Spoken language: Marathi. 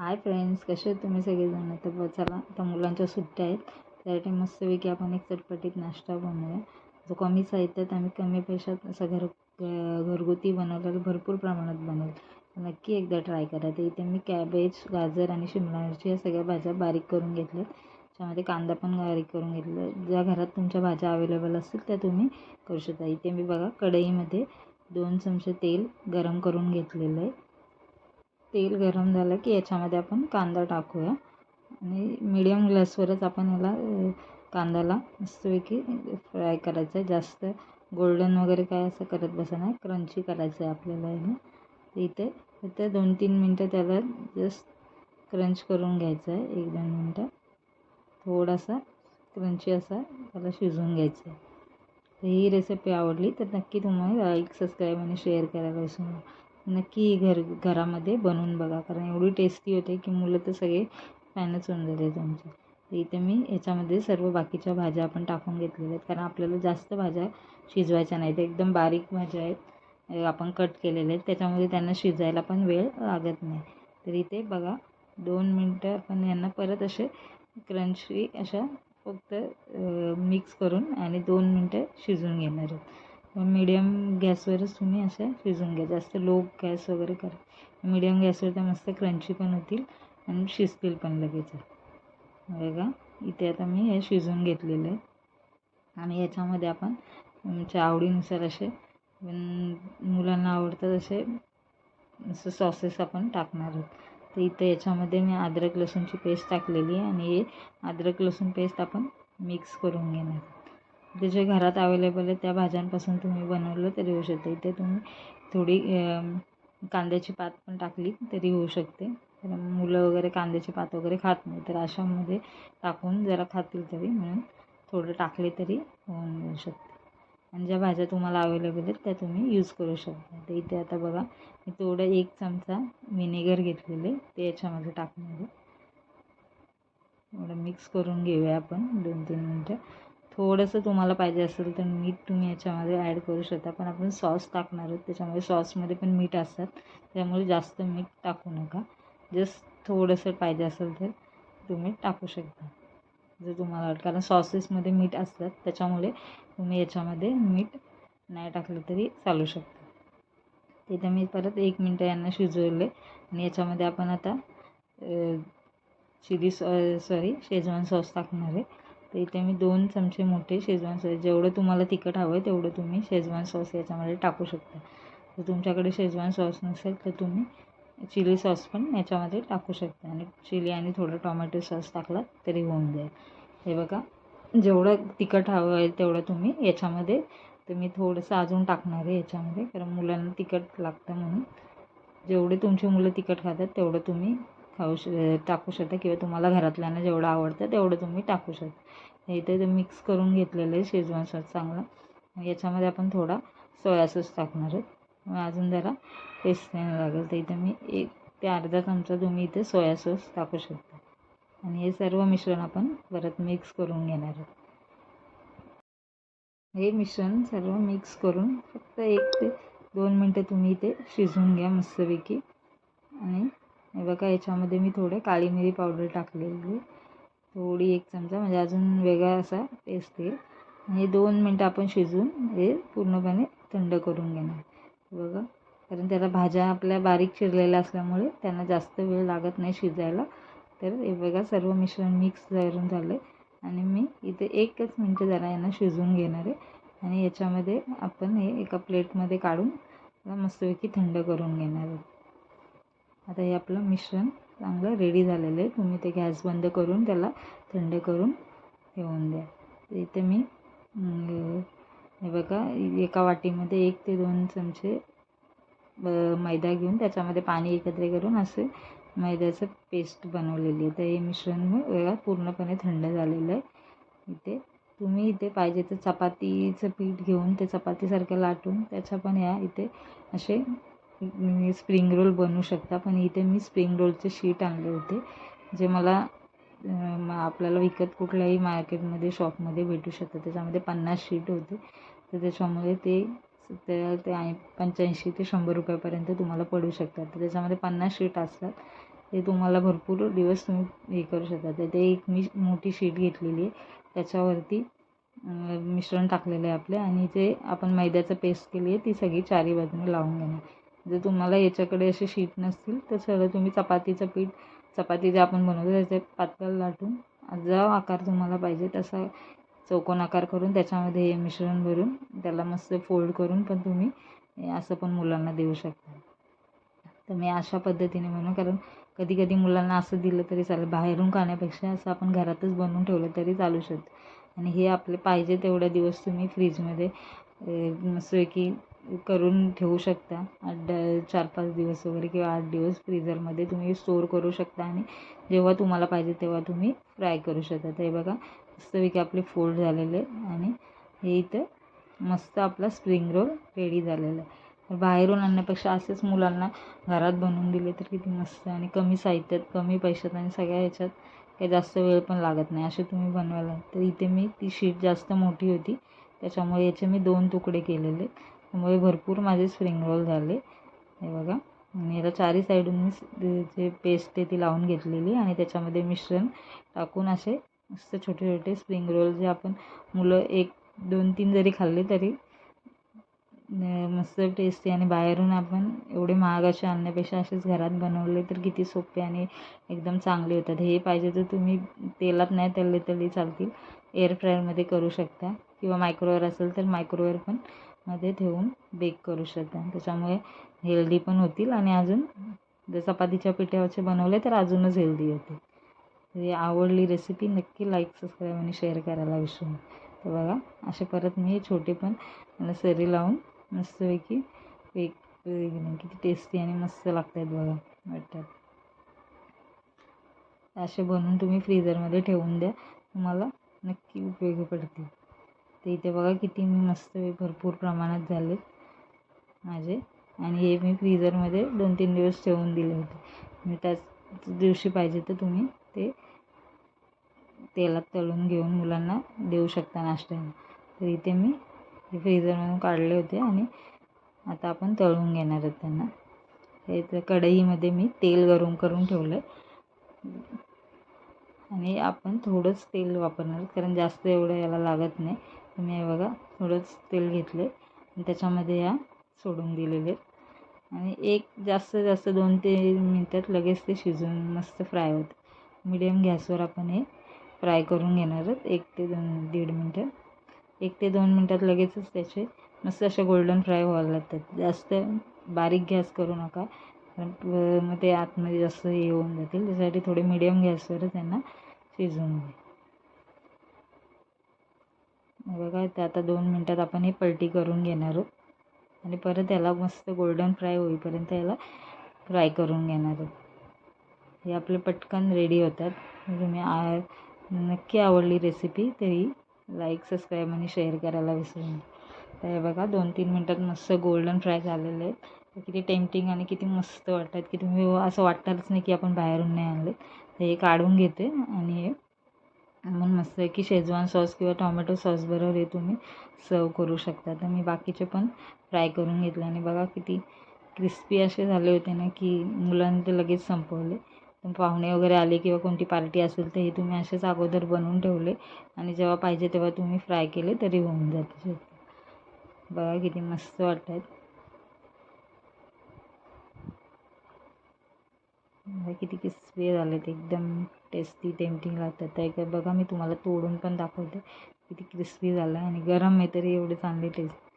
हाय फ्रेंड्स कसे आहेत तुम्ही सगळेजण? तर ब- चला आता मुलांच्या सुट्ट्या आहेत. त्यासाठी मस्तपैकी आपण एक चटपटीत नाश्ता बनवूया. जो कमी साहित्यात आम्ही कमी पैशात असं घर घरगुती बनवलेलं भरपूर प्रमाणात बनेल. नक्की एकदा ट्राय करा. तर इथे मी कॅबेज गाजर आणि शिमला मिरची या सगळ्या भाज्या बारीक करून घेतल्यात. त्यामध्ये कांदा पण बारीक करून घेतला ज्या घरात तुमच्या भाज्या अवेलेबल असतील त्या तुम्ही करू शकता. इथे मी बघा कढईमध्ये दोन चमचे तेल गरम करून घेतलेलं आहे. तेल गरम झालं की याच्यामध्ये आपण कांदा टाकूया. आणि मिडियम ग्लासवरच आपण याला कांद्याला मस्तपैकी फ्राय करायचं आहे. जास्त गोल्डन वगैरे काय असं करत बसा नाही. क्रंची करायचं आहे आपल्याला हे. इथे इथे दोन तीन मिनटं त्याला जस्ट क्रंच करून घ्यायचं आहे. एक दोन मिनटं. थोडासा क्रंची असा त्याला शिजवून घ्यायचं आहे. तर ही रेसिपी आवडली तर नक्की तुम्हाला लाईक सबस्क्राईब आणि शेअर करायला विसरू नका. नक्की घर घरामध्ये बनवून बघा. कारण एवढी टेस्टी होते की मुलं तर सगळे फॅनच होऊन जाते तुमचे तर इथे मी याच्यामध्ये सर्व बाकीच्या भाज्या आपण टाकून घेतलेल्या आहेत. कारण आपल्याला जास्त भाज्या शिजवायच्या नाहीत. एकदम बारीक भाज्या आहेत. आपण कट केलेल्या आहेत. त्याच्यामध्ये त्यांना शिजायला पण वेळ लागत नाही. तर इथे बघा दोन मिनटं आपण यांना परत असे क्रंची अशा फक्त मिक्स करून आणि दोन मिनटं शिजून घेणार आहोत. मीडियम गॅसवरच तुम्ही अशा शिजून घ्या. जास्त लो गॅस वगैरे करा. मीडियम गॅसवर त्या मस्त क्रंची पण होतील आणि शिजतील पण लगेच. बघा इथे आता मी हे शिजून घेतलेलं आहे. आणि याच्यामध्ये आपण तुमच्या आवडीनुसार असे पण मुलांना आवडतात असे असं सॉसेस आपण टाकणार आहोत. तर इथे याच्यामध्ये मी अद्रक लसूणची पेस्ट टाकलेली आहे आणि हे अद्रक लसूण पेस्ट आपण मिक्स करून घेणार आहोत. ते जे घरात अवेलेबल आहे त्या भाज्यांपासून तुम्ही बनवलं तरी होऊ शकते. इथे तुम्ही थोडी कांद्याची पात पण टाकली तरी होऊ शकते. कारण मुलं वगैरे कांद्याची पात वगैरे खात नाही. तर अशामध्ये टाकून जरा खातील तरी म्हणून थोडं टाकले तरी होऊन जाऊ शकते. आणि ज्या भाज्या तुम्हाला अवेलेबल आहेत त्या तुम्ही यूज करू शकता. तर इथे आता बघा मी थोडं एक चमचा विनेगर घेतलेले ते याच्यामध्ये टाकणार आहे. एवढं मिक्स करून घेऊया आपण दोन तीन मिनटं. थोडंसं तुम्हाला पाहिजे असेल तर मीठ तुम्ही याच्यामध्ये ॲड करू शकता. पण आपण सॉस टाकणार आहोत त्याच्यामुळे सॉसमध्ये पण मीठ असतात. त्यामुळे जास्त मीठ टाकू नका. जस्ट थोडंसं पाहिजे असेल तर तुम्ही टाकू शकता. जर तुम्हाला वाटतं कारण सॉसेसमध्ये मीठ असतात. त्याच्यामुळे तुम्ही याच्यामध्ये मीठ नाही टाकलं तरी चालू शकता. तिथे मी परत एक मिनटं यांना शिजवले आणि याच्यामध्ये आपण आता चिली सॉ सॉरी शेजवान सॉस टाकणार आहे. तर इथे मी दोन चमचे मोठे शेजवान सॉस जेवढं तुम्हाला तिखट हवं आहे तेवढं तुम्ही शेजवान सॉस याच्यामध्ये टाकू शकता. जर तुमच्याकडे शेजवान सॉस नसेल तर तुम्ही चिली सॉस पण याच्यामध्ये टाकू शकता. आणि चिली आणि थोडं टॉमॅटो सॉस टाकला तरी होऊन जाईल. हे बघा जेवढं तिखट हवं आहे तेवढं तुम्ही याच्यामध्ये तर मी थोडंसं अजून टाकणार आहे याच्यामध्ये. कारण मुलांना तिखट लागतं म्हणून. जेवढे तुमची मुलं तिखट खातात तेवढं तुम्ही खाऊ श टाकू शकता किंवा तुम्हाला घरातल्यांना जेवढं आवडतं तेवढं तुम्ही टाकू शकता. इथे ते मिक्स करून घेतलेलं आहे शेजवान सॉस चांगला. याच्यामध्ये आपण थोडा सोया सॉस टाकणार आहोत अजून जरा टेस्ट नाही लागेल तर इथे मी एक ते अर्धा चमचा तुम्ही इथे सोया सॉस टाकू शकता. आणि हे सर्व मिश्रण आपण परत मिक्स करून घेणार आहोत. हे मिश्रण सर्व मिक्स करून फक्त एक ते दोन मिनटं तुम्ही इथे शिजवून घ्या मस्तपैकी. आणि हे बघा याच्यामध्ये मी थोडे काळी मिरी पावडर टाकलेली. थोडी एक चमचा म्हणजे अजून वेगळा असा टेस्ट येईल. आणि हे दोन मिनटं आपण शिजून हे पूर्णपणे थंड करून घेणार. बघा कारण त्याला भाज्या आपल्या बारीक चिरलेल्या असल्यामुळे त्यांना जास्त वेळ लागत नाही शिजायला. तर हे बघा सर्व मिश्रण मिक्स करून झालं आणि मी इथे एकच मिनटं जरा यांना शिजवून घेणार आहे. आणि याच्यामध्ये आपण हे एका प्लेटमध्ये काढून मस्तपैकी थंड करून घेणार आहे. आता हे आपलं मिश्रण चांगलं रेडी झालेलं आहे. तुम्ही ते गॅस बंद करून त्याला थंड करून ठेवून द्या. इथे मी हे बघा एका वाटीमध्ये एक ते दोन चमचे ब- मैदा घेऊन त्याच्यामध्ये पाणी एकत्र करून असे मैद्याचं पेस्ट बनवलेली आहे. तर हे मिश्रण वेगळा पूर्णपणे थंड झालेलं आहे. इथे तुम्ही इथे पाहिजे तर चपातीचं पीठ घेऊन ते चपातीसारखं लाटून त्याच्या पण या इथे असे स्प्रिंग रोल बनवू शकता पण इथे मी स्प्रिंग रोलचे शीट आणले होते जे मला आपल्याला विकत कुठल्याही मार्केटमध्ये शॉपमध्ये भेटू शकतं. त्याच्यामध्ये पन्नास शीट होते. तर त्याच्यामुळे ते त्या ते ऐं पंच्याऐंशी ते शंभर रुपयापर्यंत तुम्हाला पडू शकतात. तर त्याच्यामध्ये पन्नास शीट असतात. ते तुम्हाला भरपूर दिवस तुम्ही हे करू शकता. तर ते एक मी मोठी शीट घेतलेली आहे. त्याच्यावरती मिश्रण टाकलेलं आहे आपले. आणि जे आपण मैद्याचं पेस्ट केली आहे ती सगळी चारी बाजूने लावून घेणार. जर तुम्हाला याच्याकडे असे शीट नसतील तर सरळ तुम्ही चपातीचं पीठ चपाती जे आपण बनवतो त्याचे पातळ लाटून जो आकार तुम्हाला पाहिजे तसा चौकोन आकार करून त्याच्यामध्ये हे मिश्रण भरून त्याला मस्त फोल्ड करून पण तुम्ही असं पण मुलांना देऊ शकता. तर मी अशा पद्धतीने म्हणू कारण कधी कधी मुलांना असं दिलं तरी चालेल. बाहेरून खाण्यापेक्षा असं आपण घरातच बनवून ठेवलं तरी चालू शकतं. आणि हे आपले पाहिजे तेवढ्या दिवस तुम्ही फ्रीजमध्ये मस्तपैकी करून ठेवू शकता. आठ चार पाच दिवस वगैरे किंवा आठ दिवस फ्रीझरमध्ये तुम्ही स्टोअर करू शकता आणि जेव्हा तुम्हाला पाहिजे तेव्हा तुम्ही फ्राय करू शकता. तर हे बघा मस्तपैकी आपले फोल्ड झालेले आणि हे इथं मस्त आपला स्प्रिंग रोल रेडी झालेला आहे. तर बाहेरून आणण्यापेक्षा असेच मुलांना घरात बनवून दिले तर किती मस्त आणि कमी साहित्यात कमी पैशात आणि सगळ्या ह्याच्यात काही जास्त वेळ पण लागत नाही. असे तुम्ही बनवायला. तर इथे मी ती शीट जास्त मोठी होती. त्याच्यामुळे याचे मी दोन तुकडे केलेले. त्यामुळे भरपूर माझे स्प्रिंग रोल झाले. हे बघा. आणि याला चारी साईडून मी जे पेस्ट आहे ती लावून घेतलेली आणि त्याच्यामध्ये मिश्रण टाकून असे मस्त छोटे छोटे स्प्रिंग रोल जे आपण मुलं एक दोन तीन जरी खाल्ले तरी मस्त टेस्टी आणि बाहेरून आपण एवढे महाग असे आणण्यापेक्षा असेच घरात बनवले तर किती सोपे आणि एकदम चांगले होतात. हे पाहिजे तर तुम्ही तेलात नाही तळले तरी चालतील. एअर फ्रायरमध्ये करू शकता. किंवा मायक्रोवेअर असेल तर मायक्रोवेअर पण मध्ये ठेवून बेक करू शकता. त्याच्यामुळे हेल्दी पण होतील आणि अजून जर चपातीच्या पिठाचे बनवले तर अजूनच हेल्दी होतील. ही आवडली रेसिपी नक्की लाईक सबस्क्राईब आणि शेअर करायला विसरू नका. तर बघा असे परत मी छोटे पण सरी लावून मस्तपैकी बेक किती टेस्टी आणि मस्त लागत आहेत बघा वाटतात. असे बनवून तुम्ही फ्रीजरमध्ये ठेवून द्या. तुम्हाला नक्की उपयोगी पडतील. तर इथे बघा किती मी मस्त भरपूर प्रमाणात झाले माझे. आणि हे मी फ्रीझरमध्ये दोन तीन दिवस ठेवून दिले होते. मी त्याच दिवशी पाहिजे तर तुम्ही ते तेलात तळून घेऊन मुलांना देऊ शकता नाश्त्याला तर इथे मी हे काढले होते आणि आता आपण तळून घेणार आहोत त्यांना. हे तर कढईमध्ये मी तेल गरम करून ठेवलं आहे आणि आपण थोडंच तेल वापरणार कारण जास्त एवढं याला लागत नाही. तुम्ही हे बघा थोडंच तेल घेतले आणि त्याच्यामध्ये या सोडून दिलेले. आणि एक जास्त जास्त दोन ते मिनटात लगेच ते शिजून मस्त फ्राय होतं. मिडियम गॅसवर आपण हे फ्राय करून घेणार आहोत. एक ते दोन दीड मिनटं. एक ते दोन मिनटात लगेचच त्याचे मस्त असे गोल्डन फ्राय व्हायला लागतात. जास्त बारीक गॅस करू नका. कारण मग ते आतमध्ये जास्त हे होऊन जातील. त्यासाठी थोडे मिडियम गॅसवरच त्यांना शिजवून घ्या. बघा ते आता दोन मिनटात आपण हे पलटी करून घेणार आहोत. आणि परत याला मस्त गोल्डन फ्राय होईपर्यंत याला फ्राय करून घेणार आहोत. हे आपले पटकन रेडी होतात. तुम्ही आ नक्की आवडली रेसिपी तरी लाईक सबस्क्राईब आणि शेअर करायला विसरू नका. तर हे बघा दोन तीन मिनटात मस्त गोल्डन फ्राय झालेले आहेत. किती टेम्पटिंग आणि किती मस्त वाटतात की तुम्ही असं वाटणारच नाही की आपण बाहेरून नाही आणले तर हे काढून घेते आणि म्हणून मग मस्त की शेजवान सॉस किंवा टॉमॅटो सॉसबरोबर हे तुम्ही सर्व करू शकता. तर मी बाकीचे पण फ्राय करून घेतले आणि बघा किती क्रिस्पी असे झाले होते ना की मुलांनी ते लगेच संपवले. पाहुणे वगैरे आले किंवा कोणती पार्टी असेल तर हे तुम्ही असेच अगोदर बनवून ठेवले आणि जेव्हा पाहिजे तेव्हा तुम्ही फ्राय केले तरी होऊन जाते बघा किती मस्त वाटत आहेत किती क्रिस्पी झालेत एकदम. टेस्टी टेम्पटिंग लागतात. तर एक बघा मी तुम्हाला तोडून पण दाखवते. किती क्रिस्पी झालं आणि गरम आहे तरी एवढे चांगले टेस्ट